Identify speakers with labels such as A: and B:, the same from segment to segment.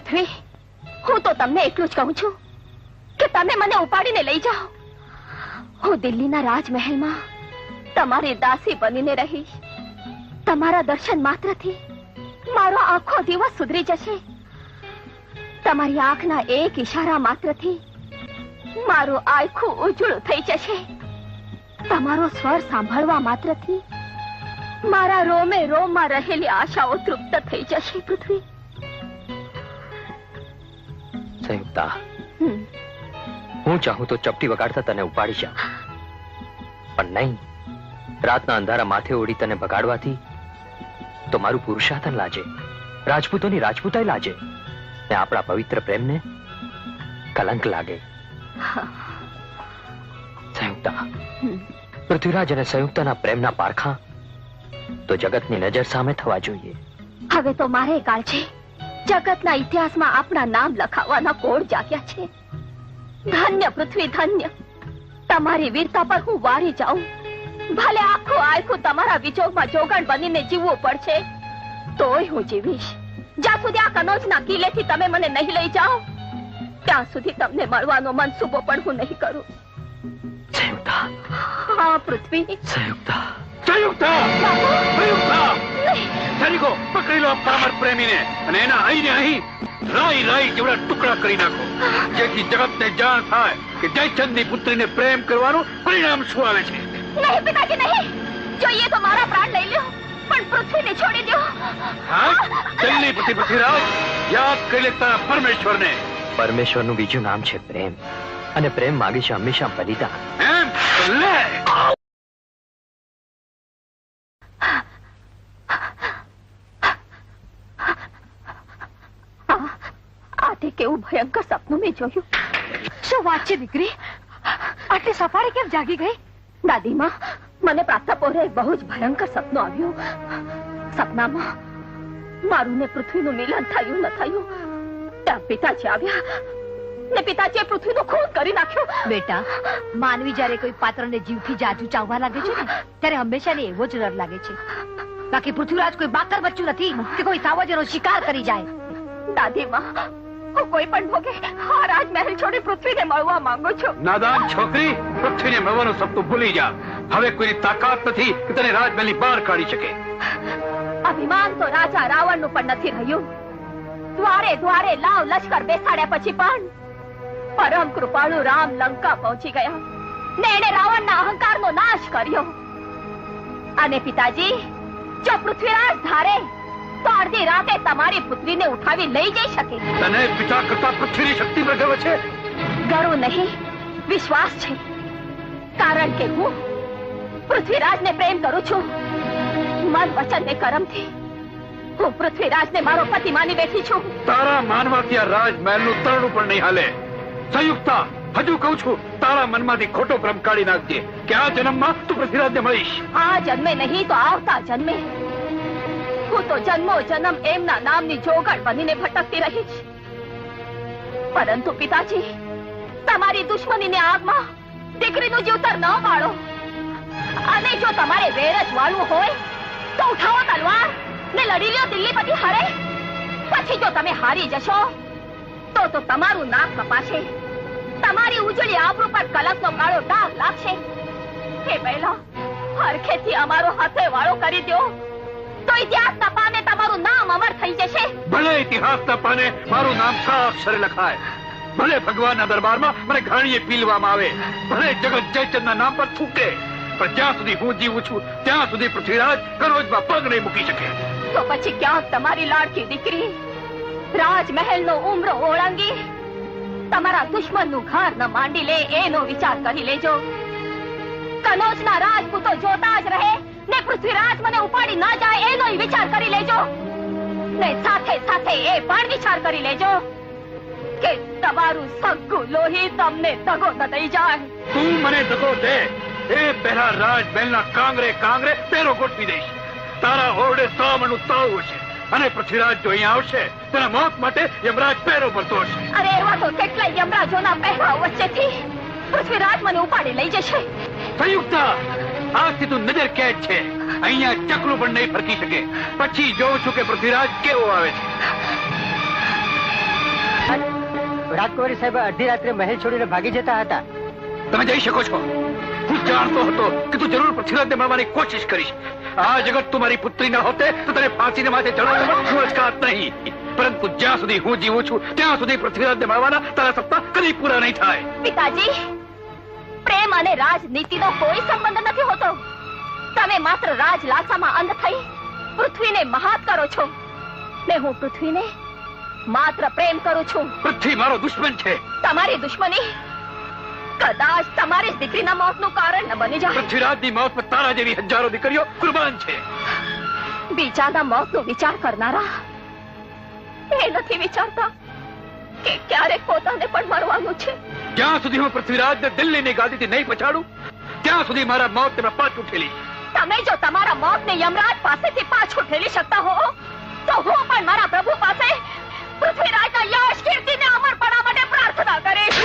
A: પૃથ્વી, હું તો તમને એટલું જ કહું છું કે તમે મને ઉપાડીને લઈ જાઓ. હું દિલ્હીના રાજમહેલમાં તમારી દાસી બનીને રહી તમારા દર્શન માત્રથી મારો આખો દિવસ સુધરી જશે. તમારી આંખના એક ઈશારા માત્રથી મારું આખું ઉજળું થઈ જશે. તમારો સ્વર સાંભળવા માત્રથી મારા રોમે રોમમાં રહેલી આશાઓ તૃપ્ત થઈ જશે, પૃથ્વી.
B: સંયુક્તા. હું ચાહું તો ચપટી વગાડતા તને ઉપાડી જા પણ નહીં. રાતના અંધારા માથે ઓડી તને ભગાડવાથી તો મારું પુરુષાર્થન લાજે. રાજપૂતોની રાજપૂતાઈ લાજે. ને આપણા પવિત્ર પ્રેમને કલંક લાગે. સંયુક્તા. પૃથ્વીરાજ અને સંયુક્તાના પ્રેમના પારખા તો જગતની નજર સામે થવા જોઈએ.
A: હવે તો મારે કાળ છે જગતના ઇતિહાસમાં આપણા નામ લખાવવાના કોડ જાગ્યા છે? ધન્ય પૃથ્વી ધન્ય. તમારી વીરતા પર હું વારી જાઉં. ભલે આખું આખું તમારા વિજોગમાં જોગણ બનીને જીવવું પડશે તોય હું જીવીશ. જ્યાં સુધી આ કનોજના કિલ્લેથી તમે મને નહીં લઈ જાઓ ત્યાં સુધી તમને મળવાનો મનસૂબો પણ હું નહીં કરું.
B: સંયુક્તા.
A: હા પૃથ્વી.
B: સંયુક્તા.
C: સંયુક્તા! સંયુક્તા! સૈનિકો પકડી લો પામર પ્રેમીને અને એના અહીં ને અહીં રાઈ રાઈ જેવડા ટુકડા કરી નાખો. જેથી જગતને જાણ થાય કે જયચંદની પુત્રીને પ્રેમ કરવાનું પરિણામ શું આવે છે?
A: નહીં પિતાજી નહીં. જોઈએ તો મારા પ્રાણ લઈ લ્યો પણ પૃથ્વીને છોડી દો
C: હા? જલ્દી પતિ પૃથ્વીરાજ યાદ કરી લે તારા પરમેશ્વરને.
B: પરમેશ્વરનું બીજું નામ છે પ્રેમ. અને પ્રેમ માગે છે હંમેશા બલિદાન
C: એમ? લે
A: આ આ તે કેવું ભયંકર સપનું મેં જોયું. શું વાત છે દીકરી? આટલી સફારી કેમ જાગી ગઈ? દાદીમાં મને પ્રાતઃપોરે એક બહુ જ ભયંકર સપનું આવ્યું. સપનામાં મારું ને પૃથ્વીનું મિલન થયું ન થયું. ત્યાં પિતાજી આવ્યા ને પિતાજીએ પૃથ્વીનું ખૂન કરી નાખ્યું.
D: બેટા માનવી જ્યારે કોઈ પાત્રને જીવથી જાજુ ચાવવા લાગે છે ને ત્યારે હંમેશા ને એવો જ ડર લાગે છે. બાકી પૃથ્વીરાજ કોઈ બાકર બચ્ચું નથી કે કોઈ સાવજનો શિકાર કરી જાય.
A: દાદીમાં હું કોઈ પણ ભોગે આ રાજમહેલ છોડી પૃથ્વીને મળવા માંગુ છું.
C: નાદાન છોકરી પૃથ્વીને મળવાનું સપનું ભૂલી જા. હવે કોઈની તાકાત નથી કે તને રાજમહેલની બહાર કાઢી શકે.
A: અભિમાન તો રાજા રાવણનું પણ નથી રહ્યું. દ્વારે દ્વારે લાવ લશ્કર બેસાડ્યા પછી પણ પરમ કૃપાળુ રામ લંકા પહોંચી ગયા. ને એને રાવણના અહંકારનો નાશ કર્યો. અને પિતાજી જો પૃથ્વીરાજ ધારે તો અડધી રાતે તમારી પુત્રીને ઉઠાવી લઈ જઈ શકે.
C: તને પિતા કરતા પૃથ્વીની શક્તિ પ્રગવે છે?
A: ગળું નહીં વિશ્વાસ છે. કારણ કે હું પૃથ્વીરાજને પ્રેમ કરું છું. મન વચન ને કરમથી હું પૃથ્વીરાજને મારો પતિ માની બેઠી છું.
C: તારા માનવાથી આ રાજમહેલનું તરણું પણ નહીં હાલે. સંયુક્તા હજુ કહું છું તારા મનમાંથી ખોટો ભ્રમ કાઢી નાખજે. કે આ જન્મમાં તું પૃથ્વીરાજને મળીશ?
A: આ જન્મે નહીં તો આવતા જન્મે. હું તો જન્મો જન્મ એમના નામની જોગણ બનીને ભટકતી રહીશ પરંતુ પિતાજી, તમારી દુશ્મનીની આગમાં દીકરીનું જીવતર ન વાળો અને જો તમારે વેર જ વાળવું હોય, તો ઉઠાવો તલવાર, ને લડી લ્યો પછી હારે. પછી જો તમે હારી જશો, તો તો તમારું નાક કપાશે. તમારી ઉજળી આબરૂ પર કલંકનો કાળો ડાઘ લાગશે. એ પહેલા હરખેથી અમારો હાથે વાળો કરી દો તો ઇતિહાસના પાને તમારું નામ અમર થઈ જશે.
C: ભલે ઇતિહાસના પાને મારું નામ છ અક્ષરે લખાય. ભલે ભગવાનના દરબારમાં મને ઘાણીએ પીલવામાં આવે. ભલે જગત જયચંદના નામ પર થૂકે. પણ જ્યાં સુધી હું જીવું છું ત્યાં સુધી પૃથ્વીરાજ કરોજમાં પગ નહીં મૂકી શકે.
A: તો પછી ક્યાંક તમારી લાડકી દીકરી? રાજમહેલનો ઉમરો ઓળંગી. તમારા દુશ્મનનું ઘર ન માંડી લે એનો વિચાર કરી લેજો. કનોજના રાજપૂતો જોતા જ રહે. ને પૃથ્વીરાજ મને ઉપાડી ના જાય એનો વિચાર કરી લેજો. ને સાથે સાથે એ પણ વિચાર કરી લેજો કે તમારું સગું લોહી તમને દગો દઈ જાય.
C: તું મને દગો દે. એ પહેલા રાજમહેલના કાંગરે કાંગરે પેરો ગોઠવી દઈશ. તારા ઓરડે સો મણનું તાળું હશે અને પૃથ્વીરાજ જો અહીંયા આવશે તેના મોત માટે યમરાજ પહેરો ભરતો હશે.
A: અરે એવા તો કેટલાય યમરાજોના પહેરા વચ્ચેથી પૃથ્વીરાજ મને ઉપાડી લઈ જશે.
C: સંયુક્તા આજથી તું નજર કેદ છે. અહીંયા ચકલું પણ નહીં ફરકી શકે. પછી જોઉં છું કે પૃથ્વીરાજ કેવો આવે છે.
E: રાજકુમારી સાહેબ અડધી રાત્રે મહેલ છોડીને ભાગી જતા હતા.
C: તમે જઈ શકો છો. હું જાણતો હતો કે તું જરૂર પૃથ્વીરાજને મળવાની કોશિશ કરીશ. આ જગત તું મારી પુત્રી ન હોતે તો તને ફાંસીને માથે ચડાવવાનો હું નહીં. પરંતુ જ્યાં સુધી હું જીવું છું ત્યાં સુધી પૃથ્વીરાજને મળવાના તારા સપ્તાહ કદી પૂરા નહીં થાય.
A: પિતાજી પ્રેમ અને રાજનીતિનો કોઈ સંબંધ નથી હોતો. તમે માત્ર રાજલાસામાં અંધ થઈ પૃથ્વીને મહાત કરો છો. ને હું પૃથ્વીને માત્ર પ્રેમ કરું છું.
C: પૃથ્વી મારો દુશ્મન છે.
A: તમારી દુશ્મની કદાચ તમારી દીકરીના મોતનું કારણ ન બની જાય.
C: પૃથ્વીરાજની મોતમાં તારા જેવી હજારો દીકરીઓ કુરબાન છે.
A: બીજાના મોતનો વિચાર કરનારા એ નથી વિચારતા કે ક્યારેક પોતાને પણ મરવાનું છે.
C: જ્યાં સુધી હું પૃથ્વીરાજને દિલ્હીની ગાદીથી નહીં પછાડું ત્યાં સુધી મારા મોત તેમાં પાછું ઠેલી
A: તમે જો તમારા મોતને યમરાજ પાસેથી પાછું ઠેલી શકતા હો તો હું પણ મારા પ્રભુ પાસે પૃથ્વીરાજના યશ કીર્તિને અમર પડા માટે પ્રાર્થના કરીશ.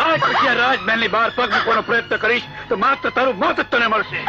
C: આ જગ્યા રાજમહેલની બહાર પગ મૂકવાનો પ્રયત્ન કરીશ તો માત્ર તારું મોત જ તને મળશે.